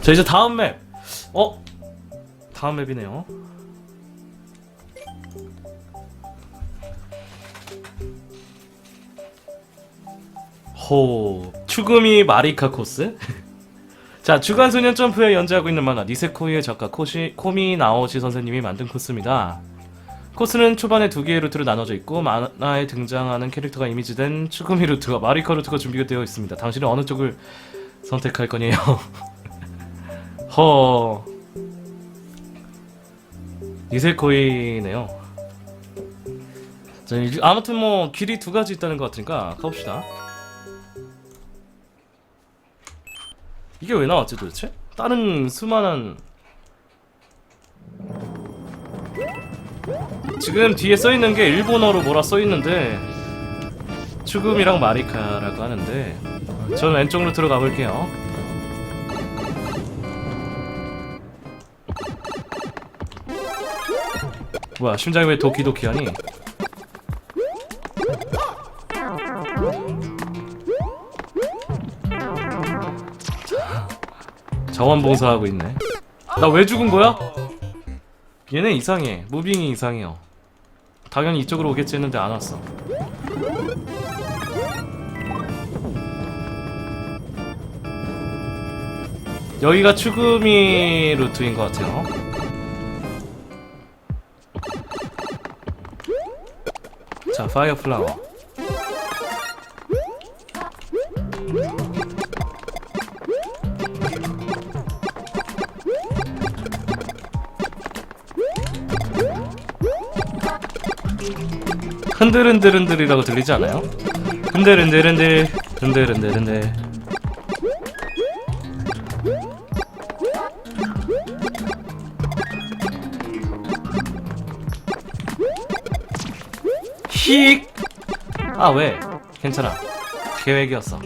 자 이제 다음 맵. 어? 다음 맵이네요. 호 추금이 마리카 코스. 자 주간소년 점프에 연재하고 있는 만화 니세코이의 작가 코시, 코미 나오시 선생님이 만든 코스입니다. 코스는 초반에 두 개의 루트로 나눠져 있고 만화에 등장하는 캐릭터가 이미지된 추구미 루트와 마리카 루트가 준비가 되어 있습니다. 당신은 어느 쪽을 선택할 거니에요? 허 니세코이네요. 자, 아무튼 뭐 길이 두 가지 있다는 것 같으니까 가봅시다. 이게 왜 나왔지 도대체? 다른 수많은 지금 뒤에 써 있는 게 일본어로 뭐라 써 있는데 추금이랑 마리카라고 하는데 저는 왼쪽 루트로 가볼게요. 뭐야 심장이 왜 도키도키하니? 자원봉사하고 있네. 나 왜 죽은 거야? 얘네 이상해. 무빙이 이상해요. 당연히 이쪽으로 오겠지 했는데 안 왔어. 여기가 추구미 루트인 것 같아요. 자, 파이어 플라워. 흔들흔들흔들이라고 들리지 않아요? 흔들흔들흔들 흔들흔들흔들 휙! 아 왜? 괜찮아 계획이었어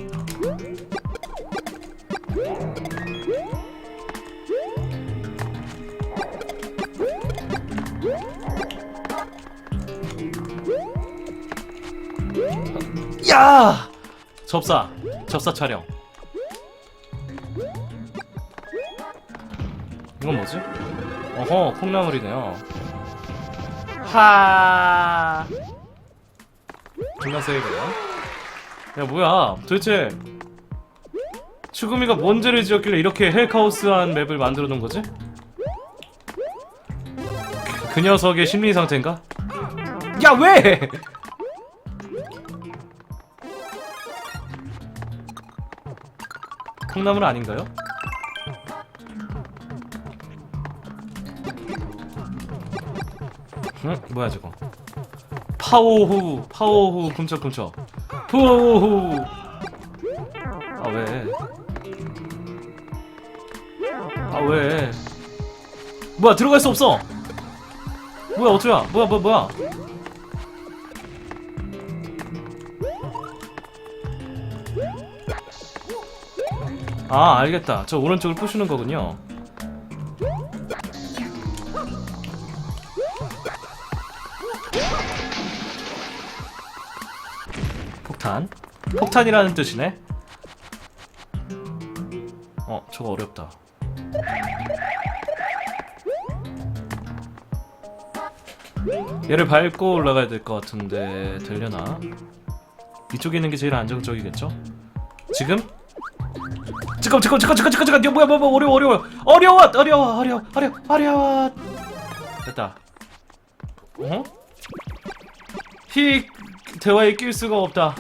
야! 접사 접사 촬영 이건 뭐지? 어허 콩나물이네요 하 존나 세이브요 야 뭐야 도대체 추구미가 뭔 죄를 지었길래 이렇게 헬카오스한 맵을 만들어 놓은 거지? 그, 그 녀석의 심리 상태인가? 야 왜! 콩나물 아닌가요? 응? 뭐야 저거 파오후 파오후 굼쩍굼쩍 푸오후 아 왜? 아 왜? 뭐야 들어갈 수 없어. 뭐야 어쩌야? 뭐야 뭐야 뭐야? 아 알겠다. 저 오른쪽을 부수는 거군요 폭탄. 폭탄이라는 뜻이네. 어 저거 어렵다. 얘를 밟고 올라가야 될 것 같은데 되려나? 이쪽에 있는 게 제일 안정적이겠죠? 지금? 잠깐 잠깐 잠깐 잠깐 잠깐 잠깐 뭐야 뭐야 뭐야. 어려워 어려워. 어려워 어려워 어려워 어려워 어려워. 됐다. 어? 히 대화에 낄 수가 없다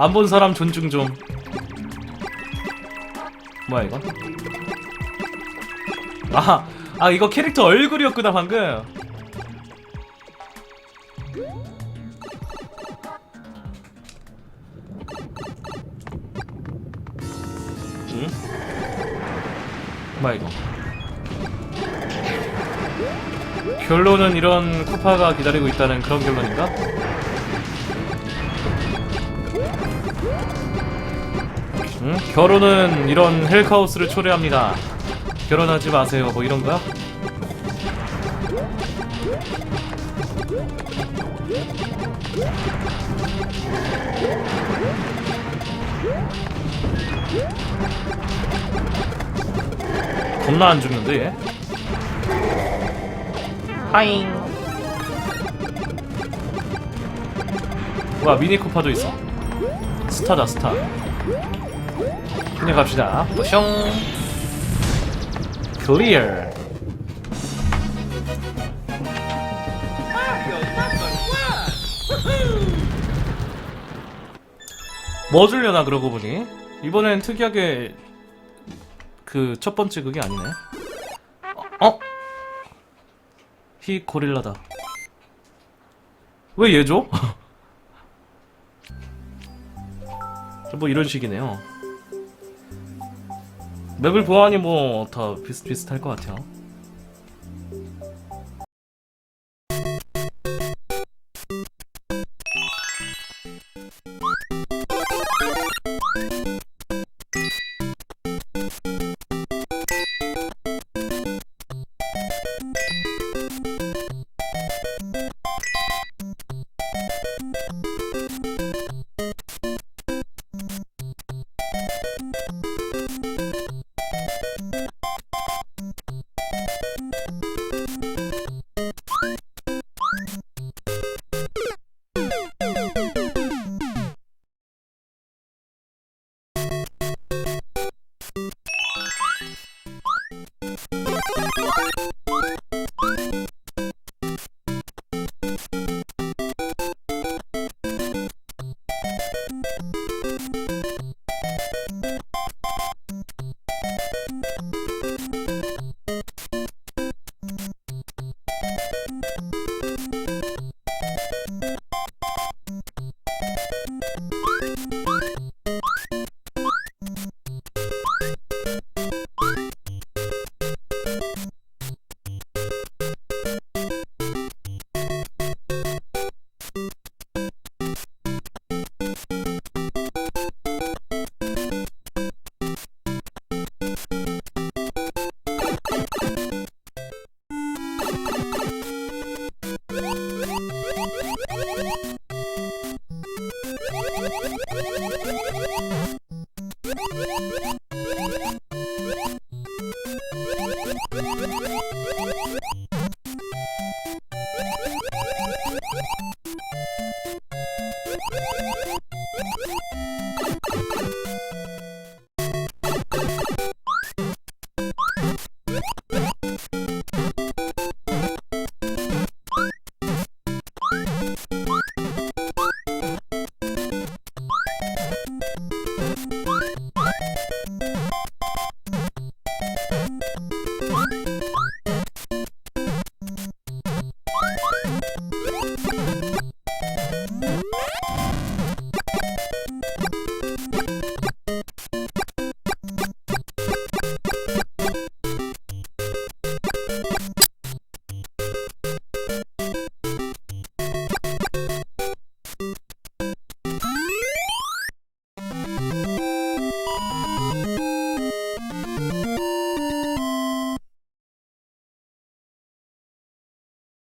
안 본 사람 존중 좀 뭐야 이건? 아, 아 이거 캐릭터 얼굴이었구나 방금 응? 뭐야 이거 결론은 이런 쿠파가 기다리고 있다는 그런 결론인가? 응? 결혼은 이런 헬카우스를 초래합니다. 결혼하지 마세요. 뭐 이런 거야? 겁나 안 죽는데 얘? 하잉 와 미니코파도 있어 스타다 스타 그냥 갑시다. 뿌숑 클리어 뭐 주려나 그러고 보니? 이번엔 특이하게 그 첫 번째 그게 아니네. 어? 어? 히 고릴라다. 왜 얘죠? 뭐 이런 식이네요 맵을 보아하니 뭐 다 비슷비슷할 것 같아요